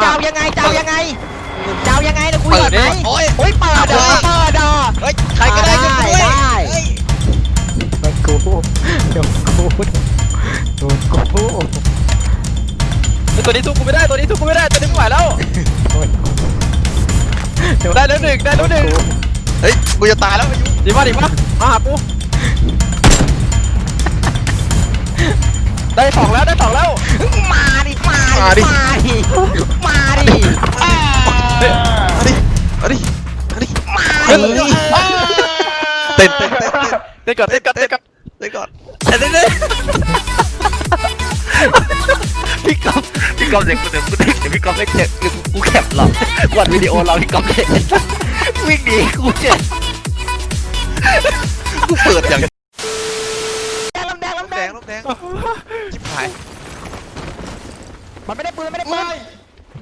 เจ้ายังไงเจ้ายังไงเจ้ายังไงนะกูเปิเปิดดดิไหมโอ้ยโอ้ยเปิดดอเปิดดอเฮ้ยใครก็ได้ช่วยด้วยได้เฮ้ยโดนกูโดนกูโดนกูเฮ้ยตัวนี้สู้กูไม่ได้ตัวนี้สู้กูไม่ได้ตัวนี้ไม่ไหวแล้วโดนกูได้แล้วหนึ่งได้แล้วหนึ่งเฮ้ยกูจะตายแล้วอายุดีมากดีมากมาหากูได้สองแล้วได้สองแล้วมาดิ มามาดิดิ มาดิมาดิเฮ้ยมาดิมาดิมาดิมาเฮ้ยดิเต้นเต้นเต้นเต้นก่อนเต้นก่อนเต้นก่อนเต้นก่อนเต้นเต้นเต้นพี่ก๊อฟพี่ก๊อฟเด็กกูเด็กกูเด็กเดี๋ยวพี่ก๊อฟเด็กเจ็บกูกูแคปหรอกวันวิดีโอเราพี่ก๊อฟเด็กวิ่งหนีกูเจ็บกูเปิดอย่างลำแดงลำแดแดงงลูกแดงชิบหาย มันไม่ได้ปืนไม่ได้ปืน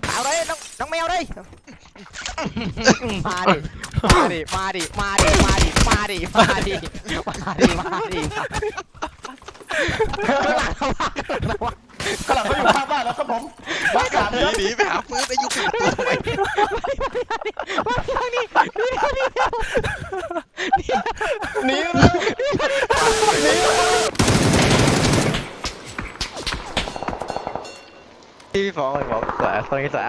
เอาเลยน้องน้องแมวเลยมาดิมาดิมาดิมาดิมาดิมาดิมาดิมาดิมาดิข้างหลังข้างหลังกำลังเขาอยู่ข้างบ้านแล้วครับผมบ้านสามหนีครับหนีไปหาปืนไปอยู่กับตัว พี่ฟ้องเลยบอกสวยฟ้องสวย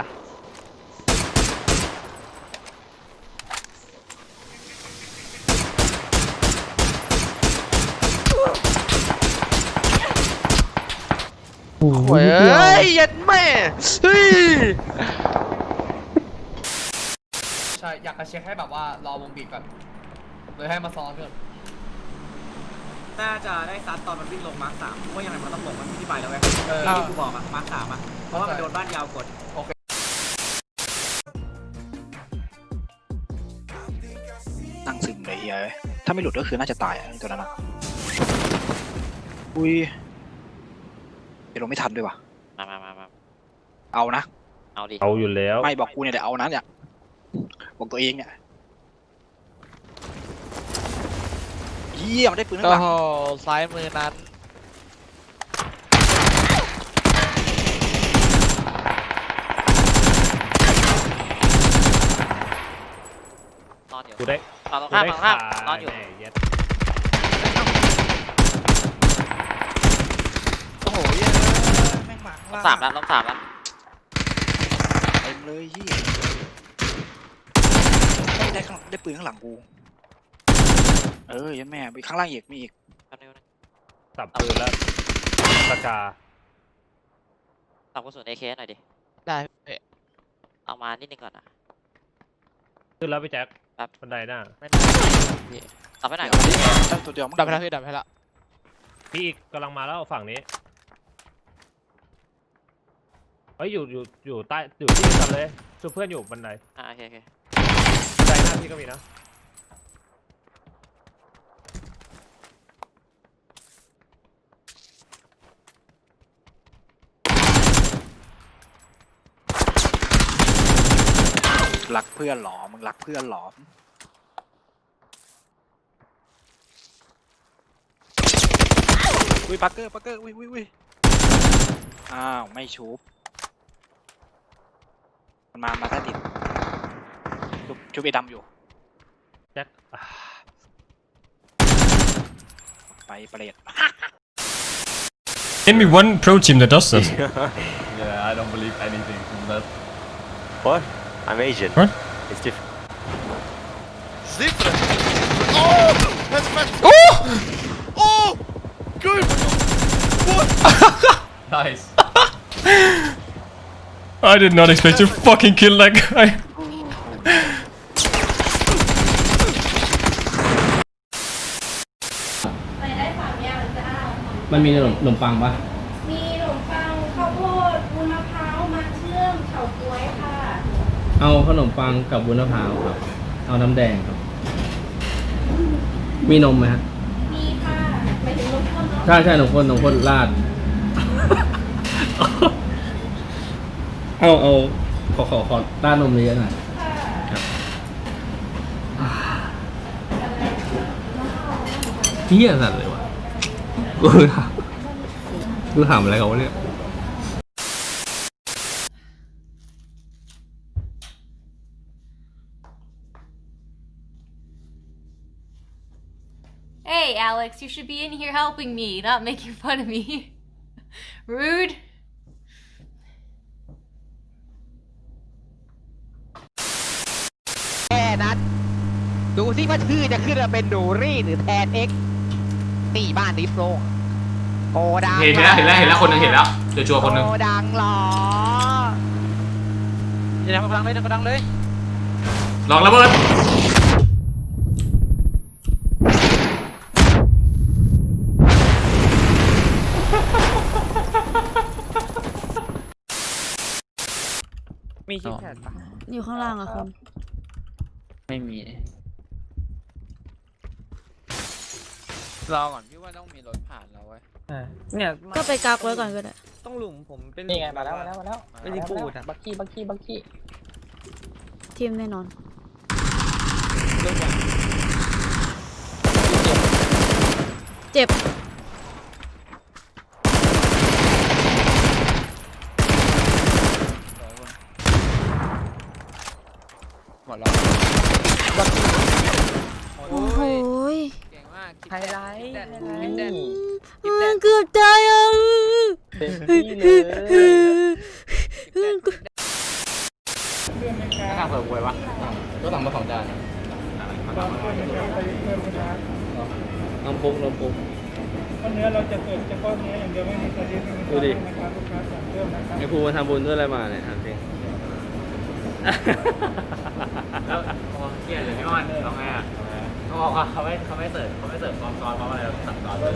โอ้ยเอ้ยยันแม่เฮ้ยใช่ อยากจะเช็คให้แบบว่ารอวงบีบก่อนเลยให้มาซ้อนก่อน น่าจะได้ซัดตอนมันวิ่งลงมาร์คสามเพราะว่ายังไงมันต้องลงมันที่ไปแล้วไงเออ ที่กูบอกอะมาร์คสามอะเพราะว่ามันโดนบ้านยาวกดนั่งซึมเลยเฮียเอ้ยถ้าไม่หลุดก็คือน่าจะตายอะไอ้ตัวนั้นอะอุ้ยเดี๋ยวลงไม่ทันด้วยวะมามามามาเอานะ เอาดิเอาอยู่แล้ว ไม่บอกกูเนี่ยเดี๋ยวเอานะเนี่ย บอกตัวเองเนี่ย เฮียมันได้ปืนข้างหลังซ้ายมือนั้น นอนอยู่กูได้ฝั่งตรงกูข้ามได้ฝั่งตรงข้ามขานอนอยู่ แเย็ดโอ้โหเหี้ยแม่งมาข้างล้ล่ามงสามแล้วล้มสามแล้วเต็มเลยเฮียได้ได้ข้างได้ปืนข้างหลังกู เออยันแม่ไปข้างล่างอีกมีอีกแป๊บนึงนะสับปืนแล้วสกาตับกระสุนเอเคหน่อยดิ ได้เอามานิดนึงก่อนนะขึ้นแล้วพี่แจ็คครับบันไดหน้า ไม่ได้เอาไปไหนเดี๋ก่ยอนวนี้ได้ตัวเดียวมั้งดับไปแล้วพี่ดับไปแล้วพี่อีกกำลังมาแล้วฝั่งนี้เฮ้ยอยู่อยู่อยู่ใต้อยู่ที่เดียวกันเลยช่วยเพื่อนอยู่บันไดอ่าโอเคโอเคบันไดหน้าพี่ก็มีนะ รักเพื่อนเหรอ มึงรักเพื่อนเหรอ อุ้ยปักเกอร์ปักเกอร์ อุ้ยอุ้ยอุ้ยอ้าว ไม่ชุบ มันมา มาใต้ดินชุบชุบไอ้ดำอยู่ แจ็คอ่าไปเปรต Name me one pro team that does that. Yeah I don't believe anything from that What? I'm Asian. What? It's different. Zifra Oh that's my Oh Oh Good Nice I did not expect to fucking kill that guy. มันมีขนมขนมปังปะ เอาขนมปังกับวุ้นมะพร้าวครับ เอาน้ำแดงครับ มีนมไหมฮะ มีค่ะหมายถึงนมข้นเนาะใช่ใช่นมข้นนมข้นราด เอาเอาขอขอขอราดนมเยอะหน่อยค่ะเฮี้ยสัตว์เลยวะกูถามกูถามอะไรเขาวะเนี่ย Hey, Alex, you should be in here helping me, not making fun of me. Rude. แค่นั้น ดูสิว่าชื่อจะขึ้นมาเป็นดูรี่หรือแทนเอ็กนี่บ้านดิฟโลงโกดังเห็นแล้วเห็นแล้วเห็นแล้วคนหนึงเห็นแล้วเดี๋ยวชัวร์คนหนึงโกดังเหรออย่าทำกำลังเลยทำกำลังเลยลองระเบิด มีชิปแพดปะอยู่ข้างล่างอะคุณไม่มี รอก่อนพี่ว่าต้องมีรถผ่านเราไว้ยเนี่ยก็ไปกักไว้ก่อนก็ได้ต้องหลุมผมเป็นนี่ไงมาแล้วมาแล้วมาแล้วไม่ได้พูดอะบักกี้บักกี้บักกี้ทีมแน่นอนเจ็บ หมดแล้วโอ้โหยเก่งมากไฮไลท์แดนไฮไลแดนท์อืมเกือบตายอะเต็มที่เลยข้าวเผื่อหวยวะก็สั่งมาสองจานลำโพงลำโพงเนื้อเราจะเกิดเฉพาะเนื้ออย่างเดียวไม่มีกระดิ่งดูดิไอ้ภูมาทำบุญด้วยอะไรมาเนี่ยครับพี่ แล้วพอเกลียดเลยพี่มอนเอาไงอะเขาบอกว่าเขาไม่เขาไม่เสิร์ฟเขาไม่เสิร์ฟซอสซอสเพราะอะไรเราสั่งซอสด้วย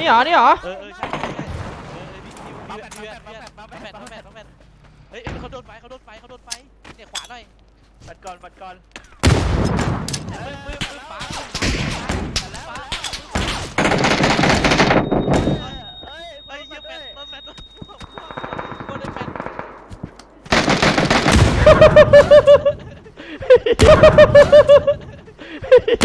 นี่เหรอ นี่เหรอ เออเออใช่ใช่ใช่เออพี่พี่ปั๊มแปดปั๊มแปดปั๊มแปดปั๊มแปดปั๊มแปดปั๊มแปดเฮ้ยเขาโดนไฟเขาโดนไฟเขาโดนไฟเนี่ยขวาหน่อยปัดก่อนปัดก่อนปื้มปื้มปื้มฟ้าปื้มฟ้าเฮ้ยเฮ้ยเหี้ยแปดปั๊มแปดปั๊มพวกพวกพวกได้แปด